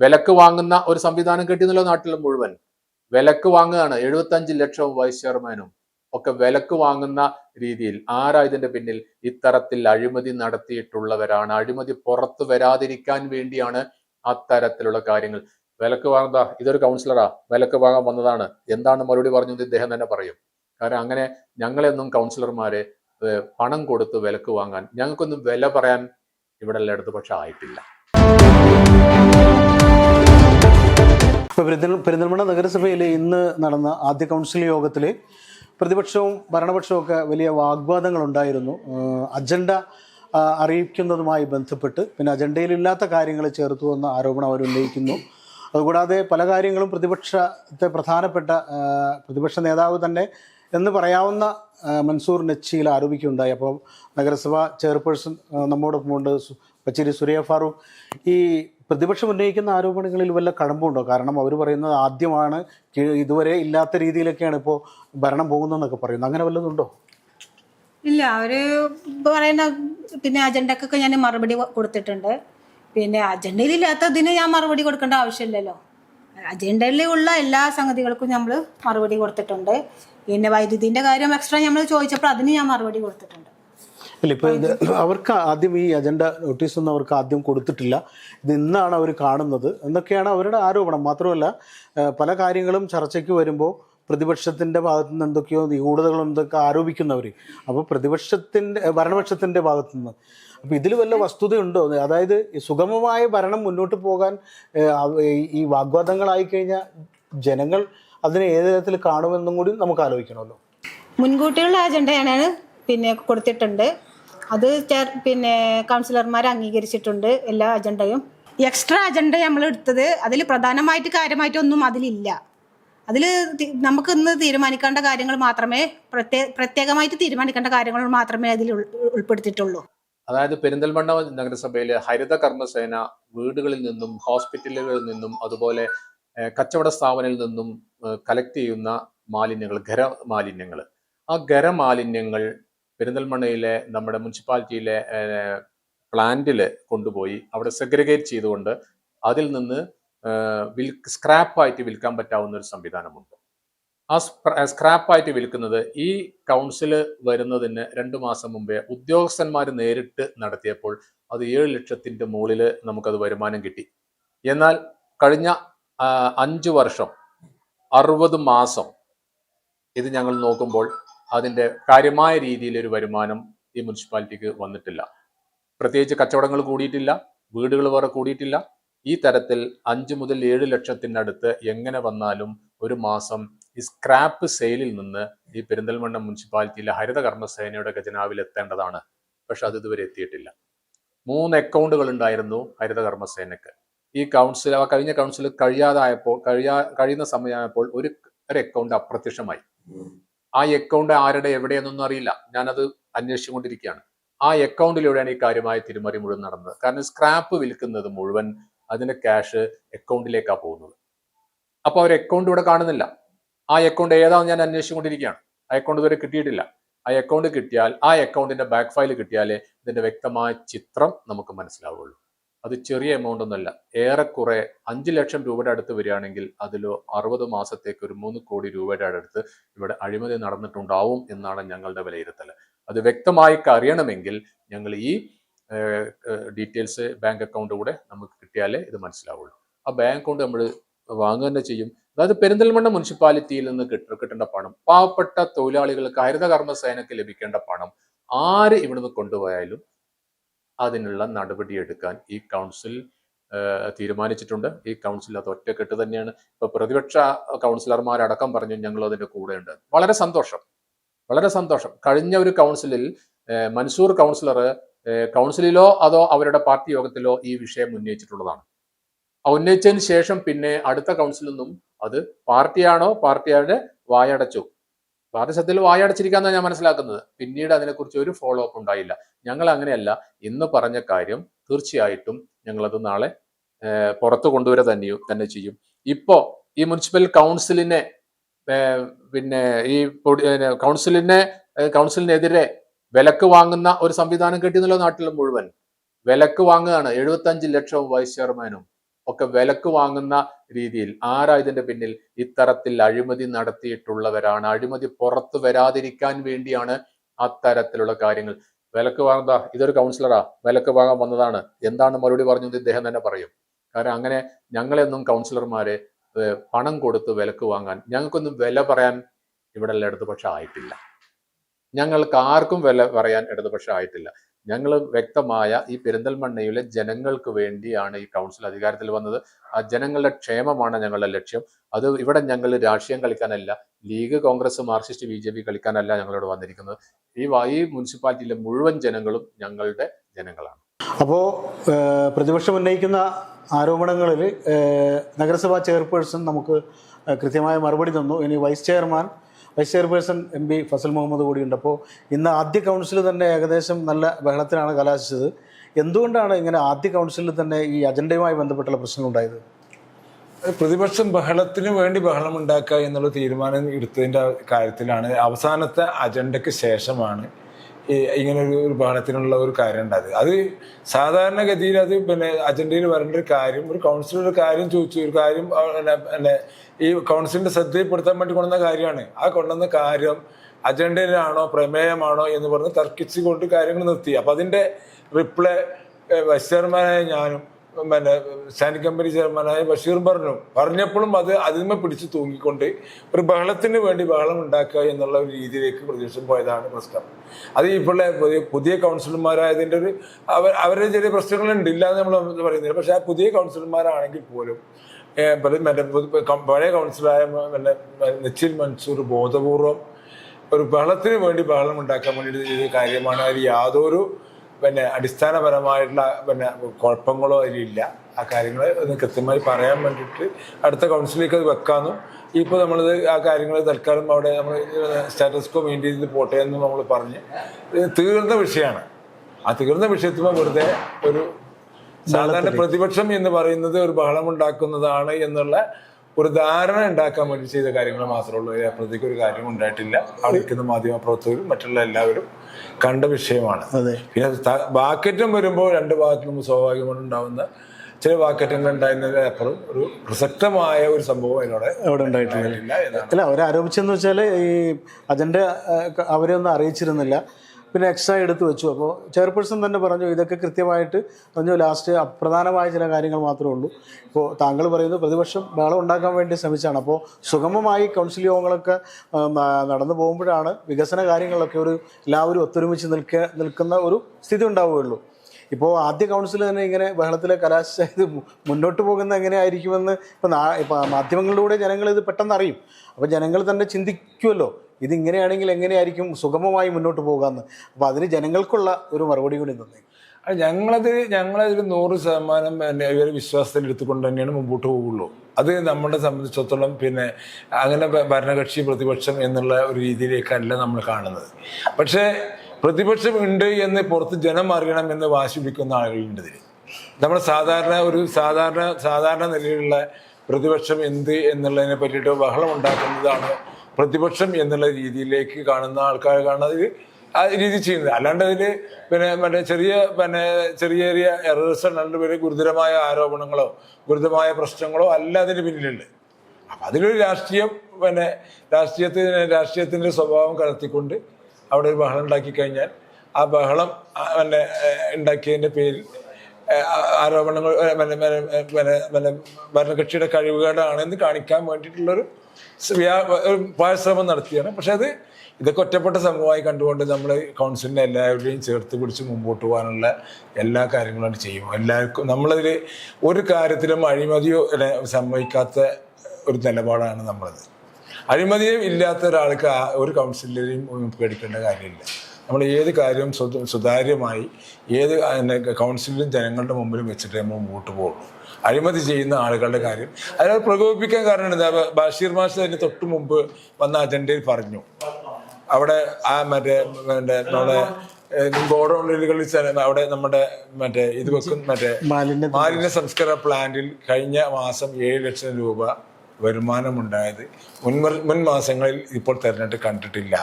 വിലക്ക് വാങ്ങുന്ന ഒരു സംവിധാനം കിട്ടിയെന്നല്ലോ നാട്ടിൽ മുഴുവൻ. വിലക്ക് വാങ്ങുകയാണ് എഴുപത്തഞ്ച് ലക്ഷം വൈസ് ചെയർമാനും ഒക്കെ വിലക്ക് വാങ്ങുന്ന രീതിയിൽ ആരാ ഇതിന്റെ പിന്നിൽ? ഇത്തരത്തിൽ അഴിമതി നടത്തിയിട്ടുള്ളവരാണ്. അഴിമതി പുറത്തു വരാതിരിക്കാൻ വേണ്ടിയാണ് അത്തരത്തിലുള്ള കാര്യങ്ങൾ. വിലക്ക് വാങ്ങുന്ന ഇതൊരു കൗൺസിലറാ വിലക്ക് വാങ്ങാൻ വന്നതാണ്. എന്താണ് മറുപടി പറഞ്ഞത്? ഇദ്ദേഹം തന്നെ പറയും. കാരണം അങ്ങനെ ഞങ്ങളെന്നും കൗൺസിലർമാരെ പണം കൊടുത്ത് വിലക്ക് വാങ്ങാൻ ഞങ്ങൾക്കൊന്നും വില പറയാൻ ഇവിടെ ഇടതു പക്ഷെ ആയിട്ടില്ല. പെരിന്തൽ പെരിന്തൽമണ്ണ നഗരസഭയിൽ ഇന്ന് നടന്ന ആദ്യ കൗൺസിൽ യോഗത്തിൽ പ്രതിപക്ഷവും ഭരണപക്ഷവും ഒക്കെ വലിയ വാഗ്വാദങ്ങൾ ഉണ്ടായിരുന്നു അജണ്ട അറിയിക്കുന്നതുമായി ബന്ധപ്പെട്ട് പിന്നെ അജണ്ടയിലില്ലാത്ത കാര്യങ്ങൾ ചേർത്തു എന്ന ആരോപണം അവർ ഉന്നയിക്കുന്നു. അതുകൂടാതെ പല കാര്യങ്ങളും പ്രതിപക്ഷത്തെ പ്രധാനപ്പെട്ട പ്രതിപക്ഷ നേതാവ് തന്നെ എന്ന് പറയാവുന്ന മൻസൂർ നച്ചിയിൽ ആരോപിക്കുകയുണ്ടായി. അപ്പോൾ നഗരസഭ ചെയർപേഴ്സൺ നമ്മോടൊപ്പമുണ്ട് പച്ചേരി സുരയ്യ ഫാറൂഖ്. ഈ പ്രതിപക്ഷം ഉന്നയിക്കുന്ന ആരോപണങ്ങളിൽ വല്ല കഴമ്പുണ്ടോ കാരണം അവർ പറയുന്നത് ആദ്യമാണ് ഇതുവരെ ഇല്ലാത്ത രീതിയിലൊക്കെയാണ് ഇപ്പോൾ ഭരണം പോകുന്നതെന്നൊക്കെ പറയുന്നത് അങ്ങനെ വല്ലതുണ്ടോ ഇല്ല അവർ പറയുന്ന പിന്നെ അജണ്ടക്കൊക്കെ ഞാൻ മറുപടി കൊടുത്തിട്ടുണ്ട്. പിന്നെ അജണ്ടയിലില്ലാത്തതിന് ഞാൻ മറുപടി കൊടുക്കേണ്ട ആവശ്യമില്ലല്ലോ. അജണ്ടയിലുള്ള എല്ലാ സംഗതികൾക്കും നമ്മൾ മറുപടി കൊടുത്തിട്ടുണ്ട്. പിന്നെ വൈദ്യുതിന്റെ കാര്യം എക്സ്ട്രാ നമ്മൾ ചോദിച്ചപ്പോൾ അതിന് ഞാൻ മറുപടി കൊടുത്തിട്ടുണ്ട്. ഇല്ല ഇപ്പോൾ ഇത് അവർക്ക് ആദ്യം ഈ അജണ്ട നോട്ടീസ് ഒന്നും അവർക്ക് ആദ്യം കൊടുത്തിട്ടില്ല. ഇത് ഇന്നാണ് അവർ കാണുന്നത്. എന്നൊക്കെയാണ് അവരുടെ ആരോപണം. മാത്രമല്ല പല കാര്യങ്ങളും ചർച്ചയ്ക്ക് വരുമ്പോൾ പ്രതിപക്ഷത്തിന്റെ ഭാഗത്തു നിന്ന് എന്തൊക്കെയോ നിഗൂഢതകൾ എന്തൊക്കെ ആരോപിക്കുന്നവർ അപ്പോൾ പ്രതിപക്ഷത്തിന്റെ ഭരണപക്ഷത്തിന്റെ ഭാഗത്തു നിന്ന് അപ്പോൾ ഇതിൽ വല്ല വസ്തുതയുണ്ടോ? അതായത് സുഗമമായ ഭരണം മുന്നോട്ട് പോകാൻ ഈ വാഗ്വാദങ്ങളായി കഴിഞ്ഞാൽ ജനങ്ങൾ അതിനെ ഏത് തരത്തിൽ കാണുമെന്നും കൂടി നമുക്ക് ആലോചിക്കണമല്ലോ. മുൻകൂട്ടിയുള്ള അജണ്ടയാണ് പിന്നെ കൊടുത്തിട്ടുണ്ട്. അത് പിന്നെ കൗൺസിലർമാർ അംഗീകരിച്ചിട്ടുണ്ട് എല്ലാ അജണ്ടയും എക്സ്ട്രാ അജണ്ട നമ്മൾ എടുത്തത് അതിൽ പ്രധാനമായിട്ട് കാര്യമായിട്ടൊന്നും അതിലില്ല. അതിൽ നമുക്ക് ഇന്ന് തീരുമാനിക്കേണ്ട കാര്യങ്ങൾ മാത്രമേ പ്രത്യേ പ്രത്യേകമായിട്ട് തീരുമാനിക്കേണ്ട കാര്യങ്ങൾ മാത്രമേ അതിൽ ഉൾ- ഉൾപ്പെടുത്തിയിട്ടുള്ളൂ. അതായത് പെരിന്തൽമണ്ണ നഗരസഭയിലെ ഹരിത കർമ്മസേന വീടുകളിൽ നിന്നും ഹോസ്പിറ്റലുകളിൽ നിന്നും അതുപോലെ കച്ചവട സ്ഥാപനങ്ങളിൽ നിന്നും കളക്ട് ചെയ്യുന്ന മാലിന്യങ്ങൾ ഖര മാലിന്യങ്ങൾ ആ ഖരമാലിന്യങ്ങൾ പെരിന്തൽമണ്ണയിലെ നമ്മുടെ മുനിസിപ്പാലിറ്റിയിലെ പ്ലാന്റിൽ കൊണ്ടുപോയി അവിടെ സെഗ്രിഗേറ്റ് ചെയ്തുകൊണ്ട് അതിൽ നിന്ന് വിൽ സ്ക്രാപ്പായിട്ട് വിൽക്കാൻ പറ്റാവുന്ന ഒരു സംവിധാനമുണ്ട്. ആ സ്ക്രാപ്പായിട്ട് വിൽക്കുന്നത് ഈ കൗൺസിൽ വരുന്നതിന് രണ്ടു മാസം മുമ്പേ ഉദ്യോഗസ്ഥന്മാർ നേരിട്ട് നടത്തിയപ്പോൾ അത് ഏഴ് ലക്ഷത്തിന്റെ മുകളിൽ നമുക്കത് വരുമാനം കിട്ടി. എന്നാൽ കഴിഞ്ഞ അഞ്ച് വർഷം അറുപത് മാസം ഇത് ഞങ്ങൾ നോക്കുമ്പോൾ അതിന്റെ കാര്യമായ രീതിയിലൊരു വരുമാനം ഈ മുനിസിപ്പാലിറ്റിക്ക് വന്നിട്ടില്ല. പ്രത്യേകിച്ച് കച്ചവടങ്ങൾ കൂടിയിട്ടില്ല വീടുകൾ വേറെ കൂടിയിട്ടില്ല. ഈ തരത്തിൽ അഞ്ച് മുതൽ ഏഴ് ലക്ഷത്തിനടുത്ത് എങ്ങനെ വന്നാലും ഒരു മാസം ഈ സ്ക്രാപ്പ് സെയിലിൽ നിന്ന് ഈ പെരിന്തൽമണ്ണ മുനിസിപ്പാലിറ്റിയിലെ ഹരിത കർമ്മസേനയുടെ ഖജനാവിൽ എത്തേണ്ടതാണ്. പക്ഷെ അത് ഇതുവരെ എത്തിയിട്ടില്ല. മൂന്ന് അക്കൗണ്ടുകൾ ഉണ്ടായിരുന്നു ഹരിത കർമ്മസേനക്ക് ഈ കൗൺസിൽ ആ കഴിഞ്ഞ കൗൺസിൽ കഴിയാതായപ്പോൾ കഴിയാ കഴിയുന്ന സമയമായപ്പോൾ ഒരു ഒരു അക്കൗണ്ട് അപ്രത്യക്ഷമായി. ആ അക്കൗണ്ട് ആരുടെ എവിടെയെന്നൊന്നും അറിയില്ല. ഞാനത് അന്വേഷിച്ചുകൊണ്ടിരിക്കുകയാണ്. ആ അക്കൗണ്ടിലൂടെയാണ് ഈ കാര്യമായ തിരിമറി മുഴുവൻ നടന്നത്. കാരണം സ്ക്രാപ്പ് വിൽക്കുന്നത് മുഴുവൻ അതിന്റെ ക്യാഷ് അക്കൗണ്ടിലേക്കാണ് പോകുന്നത്. അപ്പോൾ അവർ അക്കൗണ്ട് ഇവിടെ കാണുന്നില്ല. ആ അക്കൗണ്ട് ഏതാണെന്ന് ഞാൻ അന്വേഷിച്ചുകൊണ്ടിരിക്കുകയാണ്. ആ അക്കൗണ്ട് ഇതുവരെ കിട്ടിയിട്ടില്ല. ആ അക്കൗണ്ട് കിട്ടിയാൽ ആ അക്കൗണ്ടിന്റെ ബാക്ക് ഫയൽ കിട്ടിയാലേ ഇതിന്റെ വ്യക്തമായ ചിത്രം നമുക്ക് മനസ്സിലാവുള്ളൂ. അത് ചെറിയ എമൗണ്ട് ഒന്നുമല്ല. ഏറെക്കുറെ അഞ്ച് ലക്ഷം രൂപയുടെ അടുത്ത് വരികയാണെങ്കിൽ അതിലോ അറുപത് മാസത്തേക്ക് ഒരു മൂന്ന് കോടി രൂപയുടെ അടുത്ത് ഇവിടെ അഴിമതി നടന്നിട്ടുണ്ടാവും എന്നാണ് ഞങ്ങളുടെ വിലയിരുത്തൽ അത് വ്യക്തമായി അറിയണമെങ്കിൽ ഞങ്ങൾ ഈ ഡീറ്റെയിൽസ് ബാങ്ക് അക്കൗണ്ട് കൂടെ നമുക്ക് കിട്ടിയാലേ ഇത് മനസ്സിലാവുള്ളൂ. ആ ബാങ്ക് അക്കൗണ്ട് നമ്മൾ വാങ്ങുക തന്നെ ചെയ്യും. അതായത് പെരിന്തൽമണ്ണ മുനിസിപ്പാലിറ്റിയിൽ നിന്ന് കിട്ട കിട്ടേണ്ട പണം പാവപ്പെട്ട തൊഴിലാളികൾക്ക് ഹരിതകർമ്മ സേനയ്ക്ക് ലഭിക്കേണ്ട പണം ആര് ഇവിടുന്ന് കൊണ്ടുപോയാലും അതിനുള്ള നടപടിയെടുക്കാൻ ഈ കൗൺസിൽ തീരുമാനിച്ചിട്ടുണ്ട്. ഈ കൗൺസിൽ അത് ഒറ്റക്കെട്ട് തന്നെയാണ്. ഇപ്പൊ പ്രതിപക്ഷ കൗൺസിലർമാരടക്കം പറഞ്ഞു ഞങ്ങൾ അതിന്റെ കൂടെയുണ്ട്. വളരെ സന്തോഷം. വളരെ സന്തോഷം. കഴിഞ്ഞ ഒരു കൗൺസിലിൽ മൻസൂർ കൗൺസിലർ കൗൺസിലിലോ അതോ അവരുടെ പാർട്ടി യോഗത്തിലോ ഈ വിഷയം ഉന്നയിച്ചിട്ടുള്ളതാണ്. ഉന്നയിച്ചതിന് ശേഷം പിന്നെ അടുത്ത കൗൺസിലൊന്നും അത് പാർട്ടിയാണോ പാർട്ടിയുടെ വായടച്ചു. പാർട്ടി സത്യത്തിൽ വായടച്ചിരിക്കാന്നാണ് ഞാൻ മനസ്സിലാക്കുന്നത്. പിന്നീട് അതിനെക്കുറിച്ച് ഒരു ഫോളോ അപ്പ് ഉണ്ടായില്ല. ഞങ്ങൾ അങ്ങനെയല്ല. ഇന്ന് പറഞ്ഞ കാര്യം തീർച്ചയായിട്ടും ഞങ്ങളത് നാളെ പുറത്തു കൊണ്ടുവരിക തന്നെയോ തന്നെ ചെയ്യും. ഇപ്പോ ഈ മുനിസിപ്പൽ കൗൺസിലിനെ പിന്നെ ഈ കൗൺസിലിനെ കൗൺസിലിനെതിരെ വിലക്ക് വാങ്ങുന്ന ഒരു സംവിധാനം കിട്ടിയെന്നുള്ള നാട്ടിൽ മുഴുവൻ വിലക്ക് വാങ്ങുകയാണ്. എഴുപത്തഞ്ച് ലക്ഷവും വൈസ് ചെയർമാനും ഒക്കെ വിലക്ക് വാങ്ങുന്ന രീതിയിൽ ആരാ ഇതിന്റെ പിന്നിൽ ഇത്തരത്തിൽ അഴിമതി നടത്തിയിട്ടുള്ളവരാണ്. അഴിമതി പുറത്തു വരാതിരിക്കാൻ വേണ്ടിയാണ് അത്തരത്തിലുള്ള കാര്യങ്ങൾ. വിലക്ക് വാങ്ങുന്ന ഇതൊരു കൗൺസിലറാ വിലക്ക് വാങ്ങാൻ വന്നതാണ്. എന്താണ് മറുപടി പറഞ്ഞത് ഇദ്ദേഹം തന്നെ പറയും. കാരണം അങ്ങനെ ഞങ്ങളെന്നും കൗൺസിലർമാരെ പണം കൊടുത്ത് വിലക്ക് വാങ്ങാൻ ഞങ്ങൾക്കൊന്നും വില പറയാൻ ഇവിടെ ഇടതുപക്ഷം ആയിട്ടില്ല. ഞങ്ങൾക്ക് ആർക്കും വില പറയാൻ ഇടതുപക്ഷം ആയിട്ടില്ല. ഞങ്ങൾ വ്യക്തമായ ഈ പെരിന്തൽമണ്ണയിലെ ജനങ്ങൾക്ക് വേണ്ടിയാണ് ഈ കൗൺസിൽ അധികാരത്തിൽ വന്നത്. ആ ജനങ്ങളുടെ ക്ഷേമമാണ് ഞങ്ങളുടെ ലക്ഷ്യം. അത് ഇവിടെ ഞങ്ങൾ രാഷ്ട്രീയം കളിക്കാനല്ല League Congress Marxist B J P കളിക്കാനല്ല ഞങ്ങളോട് വന്നിരിക്കുന്നത്. ഈ വായി മുനിസിപ്പാലിറ്റിയിലെ മുഴുവൻ ജനങ്ങളും ഞങ്ങളുടെ ജനങ്ങളാണ്. അപ്പോൾ പ്രതിപക്ഷം ഉന്നയിക്കുന്ന ആരോപണങ്ങളിൽ നഗരസഭാ ചെയർപേഴ്സൺ നമുക്ക് കൃത്യമായ മറുപടി തന്നു. ഇനി vice chairman vice chairperson M P Fazal Muhammad കൂടിയുണ്ട് അപ്പോൾ ഇന്ന് ആദ്യ കൗൺസിൽ തന്നെ ഏകദേശം നല്ല ബഹളത്തിലാണ് കലാശിച്ചത്. എന്തുകൊണ്ടാണ് ഇങ്ങനെ ആദ്യ കൗൺസിലിൽ തന്നെ ഈ അജണ്ടയുമായി ബന്ധപ്പെട്ടുള്ള പ്രശ്നങ്ങൾ ഉണ്ടായത്? പ്രതിപക്ഷം ബഹളത്തിന് വേണ്ടി ബഹളം ഉണ്ടാക്കുക എന്നുള്ള തീരുമാനം എടുത്തതിന്റെ കാര്യത്തിലാണ് അവസാനത്തെ അജണ്ടയ്ക്ക് ശേഷമാണ് ഇങ്ങനെ ഒരു ബഹളത്തിനുള്ള ഒരു കാര്യം ഉണ്ടായത് അത് സാധാരണഗതിയിൽ അത് പിന്നെ അജണ്ടയിൽ വരേണ്ട ഒരു കാര്യം ഒരു കൗൺസിലർ ഒരു കാര്യം ചോദിച്ചു ഒരു കാര്യം പിന്നെ ഈ കൗൺസിലിന്റെ ശ്രദ്ധയിൽപ്പെടുത്താൻ വേണ്ടി കൊണ്ടുവന്ന കാര്യമാണ്. ആ കൊണ്ടുവന്ന കാര്യം അജണ്ടയിലാണോ പ്രമേയമാണോ എന്ന് പറഞ്ഞ് തർക്കിച്ചുകൊണ്ട് കാര്യങ്ങൾ നിർത്തി. അപ്പൊ അതിന്റെ റിപ്ലൈ വൈസ് ചെയർമാനായ ഞാനും പിന്നെ സ്റ്റാൻഡിംഗ് കമ്പനി ചെയർമാനായ ബഷീറും പറഞ്ഞു. പറഞ്ഞപ്പോഴും അത് അതിന്മേ പിടിച്ചു തൂങ്ങിക്കൊണ്ട് ഒരു ബഹളത്തിന് വേണ്ടി ബഹളം ഉണ്ടാക്കുക എന്നുള്ള ഒരു രീതിയിലേക്ക് പ്രതിപക്ഷം പോയതാണ് പ്രശ്നം. അത് ഇപ്പോഴുള്ള പുതിയ കൗൺസിലർമാരായതിന്റെ ഒരു അവർ അവരുടെ ചെറിയ പ്രശ്നങ്ങളുണ്ട് ഇല്ലാന്ന് നമ്മൾ പറയുന്നില്ല. പക്ഷെ ആ പുതിയ കൗൺസിലർമാരാണെങ്കിൽ പോലും മറ്റേ പഴയ കൗൺസിലറായ പിന്നെ നിച്ചിൽ മൻസൂർ ബോധപൂർവം ഒരു ബഹളത്തിന് വേണ്ടി ബഹളം ഉണ്ടാക്കാൻ വേണ്ടി ചെയ്ത കാര്യമാണ്. അതിൽ യാതൊരു പിന്നെ അടിസ്ഥാനപരമായിട്ടുള്ള പിന്നെ കുഴപ്പങ്ങളോ അതിലില്ല ആ കാര്യങ്ങൾ ഒന്ന് കൃത്യമായി പറയാൻ വേണ്ടിയിട്ട് അടുത്ത കൗൺസിലേക്ക് അത് വെക്കാമെന്നും ഇപ്പോൾ നമ്മളിത് ആ കാര്യങ്ങൾ തൽക്കാലം അവിടെ നമ്മൾ സ്റ്റാറ്റസ്കോ മെയിന്റെയിൻ ചെയ്ത് പോട്ടെ എന്നും നമ്മൾ പറഞ്ഞ്. തീർന്ന വിഷയമാണ്. ആ തീർന്ന വിഷയത്തിൽ വെറുതെ ഒരു സാധാരണ പ്രതിപക്ഷം എന്ന് പറയുന്നത് ഒരു ബഹളം ഉണ്ടാക്കുന്നതാണ് എന്നുള്ള ഒരു ധാരണ ഉണ്ടാക്കാൻ വേണ്ടി ചെയ്ത കാര്യങ്ങൾ മാത്രമേ ഉള്ളൂ. അപ്പുറത്തേക്ക് ഒരു കാര്യം ഉണ്ടായിട്ടില്ല. അവിടെ നിൽക്കുന്ന മാധ്യമ പ്രവർത്തകരും മറ്റുള്ള എല്ലാവരും കണ്ട വിഷയമാണ്. പിന്നെ വാക്കറ്റം വരുമ്പോൾ രണ്ട് ഭാഗത്തുനിന്നും സ്വാഭാവികമായി ഉണ്ടാവുന്ന ചില വാക്കറ്റങ്ങൾ ഉണ്ടായിരുന്നതിന് അപ്പുറം ഒരു പ്രസക്തമായ ഒരു സംഭവം അതിലൂടെ അവിടെ ഉണ്ടായിട്ടില്ല. അല്ല അവരാരോപിച്ചെന്ന് വെച്ചാൽ ഈ അതിന്റെ അവരെ ഒന്നും അറിയിച്ചിരുന്നില്ല. പിന്നെ എക്സ്ട്രാ എടുത്ത് വെച്ചു. അപ്പോൾ ചെയർപേഴ്സൺ തന്നെ പറഞ്ഞു ഇതൊക്കെ കൃത്യമായിട്ട് പറഞ്ഞു ലാസ്റ്റ് അപ്രധാനമായ ചില കാര്യങ്ങൾ മാത്രമേ ഉള്ളൂ. ഇപ്പോൾ താങ്കൾ പറയുന്നത് പ്രതിപക്ഷം ബഹളം ഉണ്ടാക്കാൻ വേണ്ടി ശ്രമിച്ചാണ്. അപ്പോൾ സുഗമമായി കൗൺസിൽ യോഗങ്ങളൊക്കെ നടന്നു പോകുമ്പോഴാണ് വികസന കാര്യങ്ങളിലൊക്കെ ഒരു എല്ലാവരും ഒത്തൊരുമിച്ച് നിൽക്ക നിൽക്കുന്ന ഒരു സ്ഥിതി ഉണ്ടാവുകയുള്ളൂ. ഇപ്പോൾ ആദ്യ കൗൺസിൽ തന്നെ ഇങ്ങനെ ബഹളത്തിലെ കലാശായത് മുന്നോട്ട് പോകുന്ന എങ്ങനെയായിരിക്കുമെന്ന് ഇപ്പോൾ ഇപ്പോൾ മാധ്യമങ്ങളിലൂടെ ജനങ്ങൾ ഇത് പെട്ടെന്ന് അറിയും. അപ്പോൾ ജനങ്ങൾ തന്നെ ചിന്തിക്കുമല്ലോ ഇത് ഇങ്ങനെയാണെങ്കിൽ എങ്ങനെയായിരിക്കും സുഗമമായി മുന്നോട്ട് പോകാമെന്ന് അപ്പോൾ അതിന് ജനങ്ങൾക്കുള്ള ഒരു മറുപടി കൂടി തന്നെ. ഞങ്ങളത് ഞങ്ങളതിൽ നൂറ് ശതമാനം പിന്നെ ഇവർ വിശ്വാസത്തിൽ എടുത്തുകൊണ്ട് തന്നെയാണ് മുമ്പോട്ട് പോകുള്ളൂ അത് നമ്മളെ സംബന്ധിച്ചിടത്തോളം പിന്നെ അങ്ങനെ ഭരണകക്ഷി പ്രതിപക്ഷം എന്നുള്ള ഒരു രീതിയിലേക്കല്ല നമ്മൾ കാണുന്നത്. പക്ഷേ പ്രതിപക്ഷം ഉണ്ട് എന്ന് പുറത്ത് ജനം അറിയണം എന്ന് വാശിപ്പിക്കുന്ന ആളുകളുണ്ട് ഇതിൽ നമ്മൾ സാധാരണ ഒരു സാധാരണ സാധാരണ നിലയിലുള്ള പ്രതിപക്ഷം എന്ത് എന്നുള്ളതിനെ പറ്റിയിട്ട് ബഹളം ഉണ്ടാക്കുന്നതാണ് പ്രതിപക്ഷം എന്നുള്ള രീതിയിലേക്ക് കാണുന്ന ആൾക്കാർ കാണുന്നത് ആ രീതി ചെയ്യുന്നത്. അല്ലാണ്ട് അതിൽ പിന്നെ മറ്റേ ചെറിയ പിന്നെ ചെറിയ ചെറിയ എറേഴ്സ് അല്ലാണ്ട് പേര് ഗുരുതരമായ ആരോപണങ്ങളോ ഗുരുതരമായ പ്രശ്നങ്ങളോ അല്ല അതിന് പിന്നിലുണ്ട്. അപ്പം അതിലൊരു രാഷ്ട്രീയം പിന്നെ രാഷ്ട്രീയത്തിന് രാഷ്ട്രീയത്തിന്റെ സ്വഭാവം കലർത്തിക്കൊണ്ട് അവിടെ ഒരു ബഹളം ഉണ്ടാക്കി കഴിഞ്ഞാൽ ആ ബഹളം പിന്നെ ഉണ്ടാക്കിയതിന്റെ പേരിൽ ആരോപണങ്ങൾ ഭരണകക്ഷിയുടെ പിന്നെ എന്ന് കാണിക്കാൻ വേണ്ടിയിട്ടുള്ളൊരു പരിശ്രമം നടത്തിയാണ്. പക്ഷെ അത് ഇതൊക്കെ ഒറ്റപ്പെട്ട സംഭവമായി കണ്ടുകൊണ്ട് നമ്മൾ കൗൺസിലിനെ എല്ലാവരുടെയും ചേർത്ത് പിടിച്ച് മുമ്പോട്ട് പോകാനുള്ള എല്ലാ കാര്യങ്ങളും ചെയ്യും. എല്ലാവർക്കും നമ്മളതിൽ ഒരു കാര്യത്തിലും അഴിമതിയോ സംഭവിക്കാത്ത ഒരു നിലപാടാണ് നമ്മളത്. അഴിമതിയും ഇല്ലാത്ത ഒരാൾക്ക് ഒരു കൗൺസിലറെയും പേടിക്കേണ്ട കാര്യമില്ല. നമ്മൾ ഏത് കാര്യവും സുതാര്യമായി ഏത് കൗൺസിലും ജനങ്ങളുടെ മുമ്പിലും വെച്ചിട്ട് നമ്മൾ മുമ്പോട്ട് പോകുള്ളൂ. അഴിമതി ചെയ്യുന്ന ആളുകളുടെ കാര്യം. അതിനത് പ്രകോപിപ്പിക്കാൻ കാരണം എന്താ? ബഷീർ മാഷ് അതിന് തൊട്ട് മുമ്പ് വന്ന അജണ്ടയിൽ പറഞ്ഞു. അവിടെ ആ മറ്റേ മറ്റേ നമ്മുടെ ഗോഡൌണുകളിൽ അവിടെ നമ്മുടെ മറ്റേ ഇത് വെക്കും മറ്റേ മാലിന്യ മാലിന്യ സംസ്കരണ പ്ലാന്റിൽ കഴിഞ്ഞ മാസം ഏഴ് ലക്ഷം രൂപ വരുമാനമുണ്ടായത്. മുൻ മുൻ മാസങ്ങളിൽ ഇപ്പോൾ തെരഞ്ഞെടുപ്പ് കണ്ടിട്ടില്ല.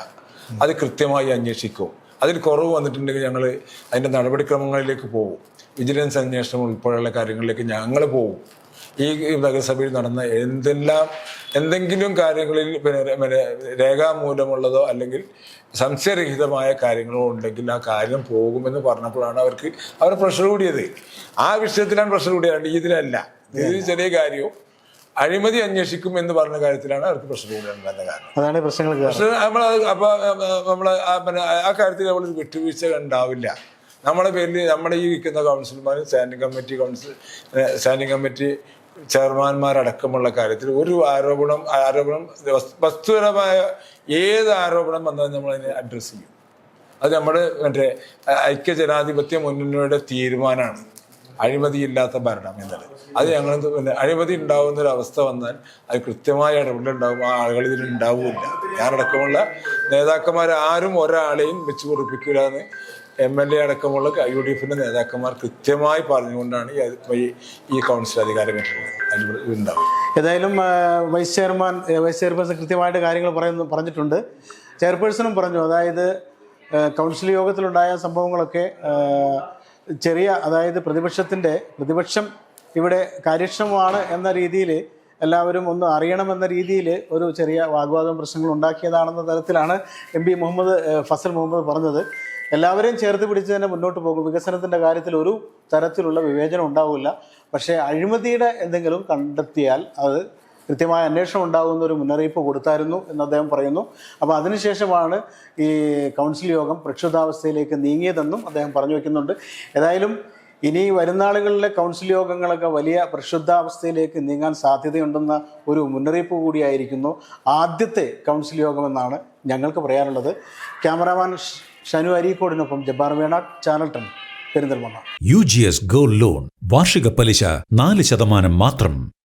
അത് കൃത്യമായി അന്വേഷിക്കും. അതിൽ കുറവ് വന്നിട്ടുണ്ടെങ്കിൽ ഞങ്ങൾ അതിന്റെ നടപടിക്രമങ്ങളിലേക്ക് പോകും. വിജിലൻസ് അന്വേഷണം ഉൾപ്പെടെയുള്ള കാര്യങ്ങളിലേക്ക് ഞങ്ങൾ പോകും. ഈ നഗരസഭയിൽ നടന്ന എന്തെല്ലാം എന്തെങ്കിലും കാര്യങ്ങളിൽ പിന്നെ രേഖാമൂലമുള്ളതോ അല്ലെങ്കിൽ സംശയരഹിതമായ കാര്യങ്ങളോ ഉണ്ടെങ്കിൽ ആ കാര്യം പോകുമെന്ന് പറഞ്ഞപ്പോഴാണ് അവർക്ക് അവർ പ്രഷർ കൂടിയത്. ആ വിഷയത്തിലാണ് പ്രഷർ കൂടിയത്. ഇതിലല്ല. ഇതൊരു ചെറിയ കാര്യവും. അഴിമതി അന്വേഷിക്കും എന്ന് പറഞ്ഞ കാര്യത്തിലാണ് അവർക്ക് പ്രശ്നം കൂടിയത് കാരണം. അതാണ് പ്രശ്നങ്ങൾ കാരണം. നമ്മൾ അപ്പൊ നമ്മൾ പിന്നെ ആ കാര്യത്തിൽ നമ്മൾ വിട്ടുവീഴ്ച ഉണ്ടാവില്ല. നമ്മളെ പേരിൽ നമ്മുടെ ഈ ഇരിക്കുന്ന കൗൺസിലർമാരും standing committee council standing committee ചെയർമാൻമാരടക്കമുള്ള കാര്യത്തിൽ ഒരു ആരോപണം ആരോപണം വസ്തുപരമായ ഏത് ആരോപണം വന്നാലും നമ്മൾ അതിനെ അഡ്രസ്സ് ചെയ്യും. അത് നമ്മുടെ മറ്റേ ഐക്യ ജനാധിപത്യ മുന്നണിയുടെ തീരുമാനമാണ്. അഴിമതിയില്ലാത്ത ഭരണം എന്നത്. അത് ഞങ്ങൾ പിന്നെ അഴിമതി ഉണ്ടാവുന്ന ഒരു അവസ്ഥ വന്നാൽ അത് കൃത്യമായ ഇടപെടലുണ്ടാവും. ആ ആളുകൾ ഇതിൽ ഉണ്ടാവില്ല ഞാനടക്കമുള്ള നേതാക്കന്മാർ ആരും ഒരാളെയും വെച്ച് പൊറിപ്പിക്കില്ല എന്ന് എം എൽ എ അടക്കമുള്ള യു ഡി എഫിന്റെ നേതാക്കന്മാർ കൃത്യമായി പറഞ്ഞുകൊണ്ടാണ് ഈ ഈ- കൗൺസിൽ അധികാരം ഉണ്ടാവും ഏതായാലും വൈസ് ചെയർമാൻ വൈസ് ചെയർപേഴ്സൺ കൃത്യമായിട്ട് കാര്യങ്ങൾ പറയുന്നു പറഞ്ഞിട്ടുണ്ട്. ചെയർപേഴ്സണും പറഞ്ഞു അതായത് കൗൺസിൽ യോഗത്തിലുണ്ടായ സംഭവങ്ങളൊക്കെ ചെറിയ അതായത് പ്രതിപക്ഷത്തിന്റെ പ്രതിപക്ഷം ഇവിടെ കാര്യക്ഷമമാണ് എന്ന രീതിയിൽ എല്ലാവരും ഒന്ന് അറിയണമെന്ന രീതിയിൽ ഒരു ചെറിയ വാഗ്വാദം പ്രശ്നങ്ങൾ ഉണ്ടാക്കിയതാണെന്ന തരത്തിലാണ് എം പി മുഹമ്മദ് ഫസൽ മുഹമ്മദ് പറഞ്ഞത്. എല്ലാവരെയും ചേർത്ത് പിടിച്ച് തന്നെ മുന്നോട്ട് പോകും. വികസനത്തിന്റെ കാര്യത്തിൽ ഒരു തരത്തിലുള്ള വിവേചനം ഉണ്ടാവില്ല. പക്ഷേ അഴിമതിയുടെ എന്തെങ്കിലും കണ്ടെത്തിയാൽ അത് കൃത്യമായ അന്വേഷണം ഉണ്ടാകുന്ന ഒരു മുന്നറിയിപ്പ് കൊടുത്തായിരുന്നു എന്ന് അദ്ദേഹം പറയുന്നു. അപ്പോൾ അതിനുശേഷമാണ് ഈ കൗൺസിൽ യോഗം പ്രക്ഷുബ്ധാവസ്ഥയിലേക്ക് നീങ്ങിയതെന്നും അദ്ദേഹം പറഞ്ഞു വയ്ക്കുന്നുണ്ട് ഏതായാലും ഇനി വരുന്ന ആളുകളിലെ കൗൺസിൽ യോഗങ്ങളൊക്കെ വലിയ പ്രക്ഷുബ്ധാവസ്ഥയിലേക്ക് നീങ്ങാൻ സാധ്യതയുണ്ടെന്ന ഒരു മുന്നറിയിപ്പ് കൂടിയായിരിക്കുന്നു ആദ്യത്തെ കൗൺസിൽ യോഗമെന്നാണ് ഞങ്ങൾക്ക് പറയാനുള്ളത്. Cameraman Shanu അരീക്കോടിനൊപ്പം Jabbar Venad channel ten Perinthalmanna. U G S gold loan. വാർഷിക പലിശ നാല് ശതമാനം മാത്രം.